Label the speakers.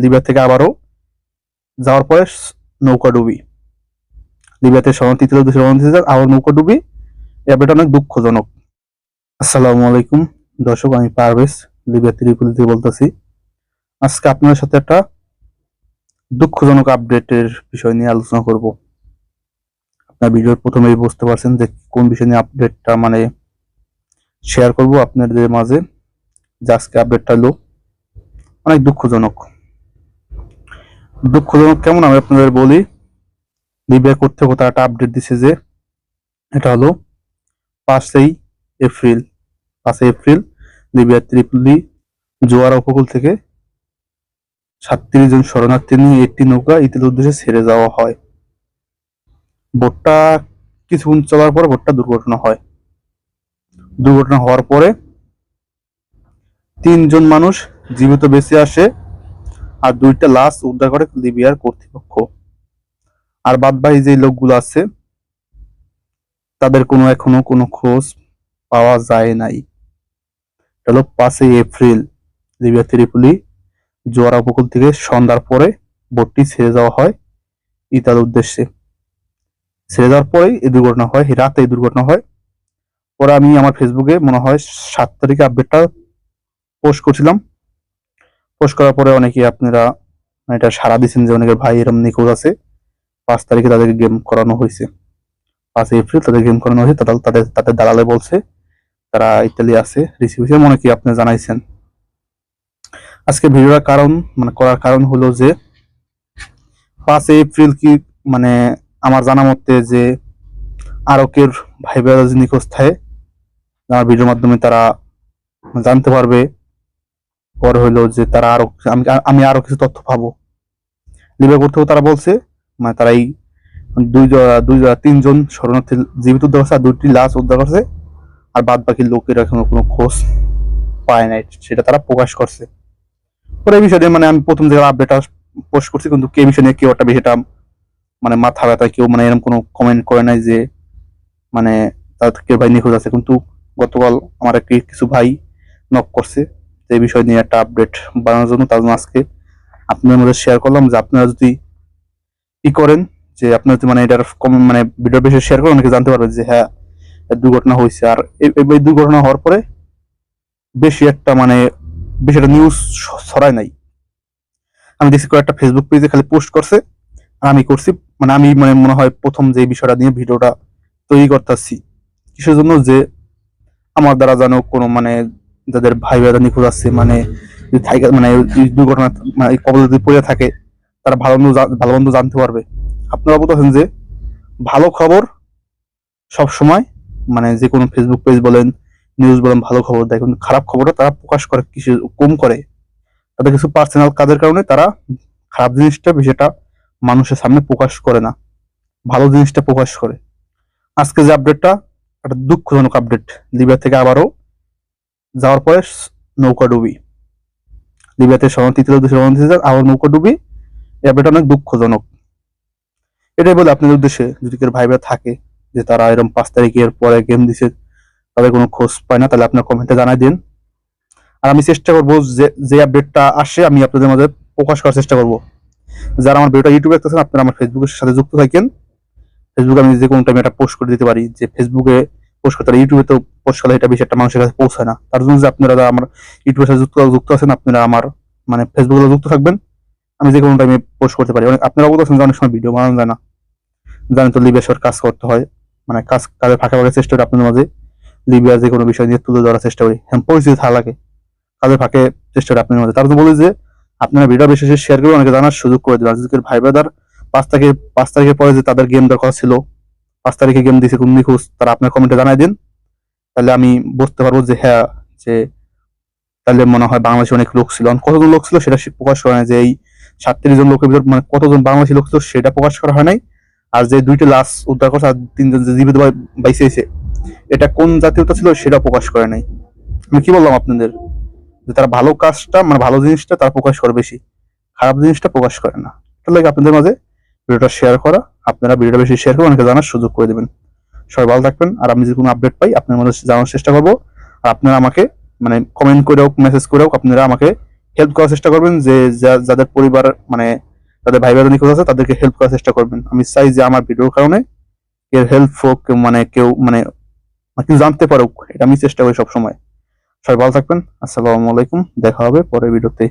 Speaker 1: Libya থেকে আবারও যাওয়ার পরে নৌকা ডুবি। লিবিয়াতে শরণার্থী ছিল দুশো শরণার্থী ছিল, আবার নৌকা ডুবি। আপডেট অনেক দুঃখজনক। আসসালামু আলাইকুম। দর্শক আমি পারভেজ লিবিয়া ত্রিপুলি থেকে বলতেছি। আজকে আপনাদের সাথে একটা দুঃখজনক আপডেটের বিষয় নিয়ে আলোচনা করব। আপনার ভিডিওর প্রথমেই বুঝতে পারছেন যে কোন বিষয় নিয়ে আপডেটটা মানে শেয়ার করব আপনাদের মাঝে যে আজকে আপডেটটা হলো। অনেক দুঃখজনক। দুঃখজনক কেমন আমি আপনাদের বলি লিবিয়া কর্তৃপক্ষ তারা একটা আপডেট দিছে যে এটা হলো পাঁচই এপ্রিল পাঁচই এপ্রিল লিবিয়া ত্রিপুলি জোয়ারা উপকূল থেকে সাতত্রিশ জন শরণার্থী নিয়ে একটি নৌকা ইতির উদ্দেশ্যে ছেড়ে যাওয়া হয়। বোটটা কিছুক্ষণ চলার পরে বোটটা দুর্ঘটনা হয়। দুর্ঘটনা হওয়ার পরে তিনজন মানুষ জীবিত বেঁচে আসে। আর দুইটা লাশ উদ্ধার করে লিবিয়ার কর্তৃপক্ষ। আর বাদবাকি যে লোকগুলো আছে, তাদের কোনো এখনও কোনো খোঁজ পাওয়া যায় নাই। এটা হলো পাঁচই এপ্রিল, লিবিয়া ত্রিপুলি জোয়ারা উপকূল থেকে সন্ধ্যার পরে বোটটি ছেড়ে যাওয়া হয় ইতার উদ্দেশ্যে। ছেড়ে যাওয়ার পরেই এই দুর্ঘটনা হয় রাতে এই দুর্ঘটনা হয়। পরে আমি আমার ফেসবুকে মনে হয় সাত তারিখে আপডেটটা পোস্ট করছিলাম। পোস্ট করার পরে অনেকে আপনারা এটা সারা দিচ্ছেন যে অনেকের ভাই এরম নিখোঁজ আছে। পাঁচ তারিখে তাদেরকে গেম করানো হয়েছে। পাঁচ এপ্রিল তাদের গেম করানো হয়েছে। তাদের তাদের তাদের দালালে বলছে, তারা ইতালি আছে রিসিভ হয়েছে মনে কি আপনি জানাইছেন। আজকে ভিডিওটার কারণ মানে করার কারণ হলো যে, পাঁচ এপ্রিল কি মানে আমার জানা মতে যে আরকের ভাই বোনেরা যে নিখোঁজ থাকে, আমার ভিডিওর মাধ্যমে তারা জানতে পারবে পরে হলো যে তারা আরও আমি আমি আরও কিছু তথ্য পাবো। লিবিয়া কর্তৃপক্ষ তারা বলছে মানে তারা এই দুই দুই তিনজন শরণার্থী জীবিত উদ্ধার করছে, আর দুইটি লাশ উদ্ধার করছে, আর বাদ বাকি লোকের এখনও কোনো খোঁজ পায় নাই, সেটা তারা প্রকাশ করছে। পরে এই বিষয়ে মানে আমি প্রথম যে আপডেটটা পোস্ট করছি, কিন্তু কে বিষয় নিয়ে কেউ একটা বিষয়টা মানে মাথা ব্যথা কেউ মানে এরকম কোনো কমেন্ট করে নাই যে মানে তাদের কেউ ভাই নিখোঁজ আছে। কিন্তু গতকাল আমার কিছু ভাই নক করছে। এই বিষয় নিয়ে একটা আপডেট বানানোর জন্য তার জন্য আজকে আপনাদের মধ্যে শেয়ার করলাম যে আপনারা যদি ই করেন, যে আপনার যদি মানে এটার কম- মানে ভিডিও বেশি শেয়ার করে অনেকে জানতে পারবে যে হ্যাঁ দুর্ঘটনা হয়েছে। আর এই দুর্ঘটনা হওয়ার পরে বেশি একটা মানে বেশি একটা নিউজ ছড়ায় নাই। আমি দেখছি কয়েকটা ফেসবুক পেজে খালি পোস্ট করছে, আর আমি করছি মানে আমি মানে মনে হয় প্রথম যে বিষয়টা নিয়ে ভিডিওটা তৈরি করতেছি। কিসের জন্য? যে আমার দ্বারা যেন কোনো মানে যাদের ভাই ভাইরা নিখোঁজ আছে মানে মানে দুর্ঘটনা মানে কবলে যদি পড়ে থাকে, তারা ভালো জা- ভালো মন্দ জানতে পারবে। আপনারা বলতেছেন যে ভালো খবর সব সময় মানে যে কোনো ফেসবুক পেজ বলেন নিউজ বলেন, ভালো খবর দেয়, কিন্তু খারাপ খবরটা তারা প্রকাশ করে কিছু কম করে। তাদের কিছু পার্সোনাল কাজের কারণে তারা খারাপ জিনিসটা বিষয়টা মানুষের সামনে প্রকাশ করে না। ভালো জিনিসটা প্রকাশ করে। আজকে যে আপডেটটা একটা দুঃখজনক আপডেট লিবিয়া থেকে আবারও যাওয়ার পরে নৌকা ডুবি। লিবিয়াতে শরণার্থী ছিল শরণার্থী ছিল, আবার নৌকা ডুবি। এই আপডেট অনেক দুঃখজনক। এটাই বলে আপনাদের উদ্দেশ্যে যদি কেউ ভাই ভাই থাকে যে তারা এরকম পাঁচ তারিখের পরে গেম দিছে তাদের কোনো খোঁজ পায় না তাহলে আপনার কমেন্টে জানাই দিন। আর আমি চেষ্টা করব যে যে আপডেটটা আসে আমি আপনাদের মাঝে প্রকাশ করার চেষ্টা করব। যারা আমার ভিডিওটা ইউটিউবে দেখতেছেন আপনারা আমার ফেসবুকের সাথে যুক্ত থাকেন। ফেসবুকে আমি যে কোনো টাইমে এটা পোস্ট করে দিতে পারি। যে ফেসবুকে পোস্ট করতে ইউটিউবে তো পোস্ট করলে এটা একটা মানুষের কাছে পৌঁছায় না। তার জন্য যে আপনারা যারা আমার ইউটিউবের সাথে যুক্ত যুক্ত আছেন, আপনারা আমার মানে ফেসবুকে যুক্ত থাকবেন। আমি যে কোনো টাইমে পোস্ট করতে পারি। অনেক, আপনারা বলতেছেন যে অনেক সময় ভিডিও বানানো যায় না। জানেন তো লিবিয়ার কাজ করতে হয়। মানে কাজ কাজের ফাঁকে ফাঁকে চেষ্টা করি আপনাদের মাঝে। লিবিয়ার যে কোনো বিষয় নিয়ে তুলে ধরার চেষ্টা করি। হ্যাঁ পরিস্থিতি থাকা লাগে। কাজের ফাঁকে চেষ্টা করি আপনাদের মাঝে। তার জন্য বলি যে, আপনারা ভিডিও বেশি বেশি শেয়ার করে অনেকে জানার সুযোগ করে দেবেন আজকের ভাই ব্রাদার পাঁচ তারিখে পাঁচ তারিখের পরে যে তাদের গেম দরকার ছিল, পাঁচ তারিখে গেম দিয়েছে কোন নিখোঁজ, তারা আপনার কমেন্টে জানাই দিন। তাহলে আমি বুঝতে পারব যে হ্যাঁ যে তাহলে মনে হয় বাংলাদেশে অনেক লোক ছিল। কতজন লোক ছিল সেটা প্রকাশ করা যে এই সাতত্রিশ জন লোকের ভিতর মানে কতজন বাংলাদেশি লোক ছিল সেটা প্রকাশ করা হয় নাই। আর যে দুইটা লাশ উদ্ধার করছে আর তিনজন যে জীবিত ভাবে বাইসে এসে এটা কোন জাতীয়তা ছিল সেটা প্রকাশ করে নাই। আমি কি বললাম আপনাদের? যে তারা ভালো কাজটা মানে ভালো জিনিসটা তারা প্রকাশ করে বেশি, খারাপ জিনিসটা প্রকাশ করে না। তাহলে আপনাদের মাঝে ভিডিওটা শেয়ার করা। আপনারা ভিডিওটা বেশি শেয়ার করে অনেকে জানার সুযোগ করে দেবেন। সবাই ভালো থাকবেন। আর আমি যদি কোনো আপডেট পাই, আপনার মধ্যে জানার চেষ্টা করব। আর আপনারা আমাকে মানে কমেন্ট করে হোক মেসেজ করে হোক, আপনারা আমাকে হেল্প করার চেষ্টা করবেন যে যাদের পরিবার মানে তাদের ভাই বোন নিখোঁজ আছে, তাদেরকে হেল্প করার চেষ্টা করবেন। আমি চাই যে আমার ভিডিওর কারণে এর হেল্প হোক মানে কেউ মানে কেউ জানতে পারুক। এটা আমি চেষ্টা করি সবসময়। সবাই ভালো থাকবেন। আসসালামু আলাইকুম। দেখা হবে পরের ভিডিওতে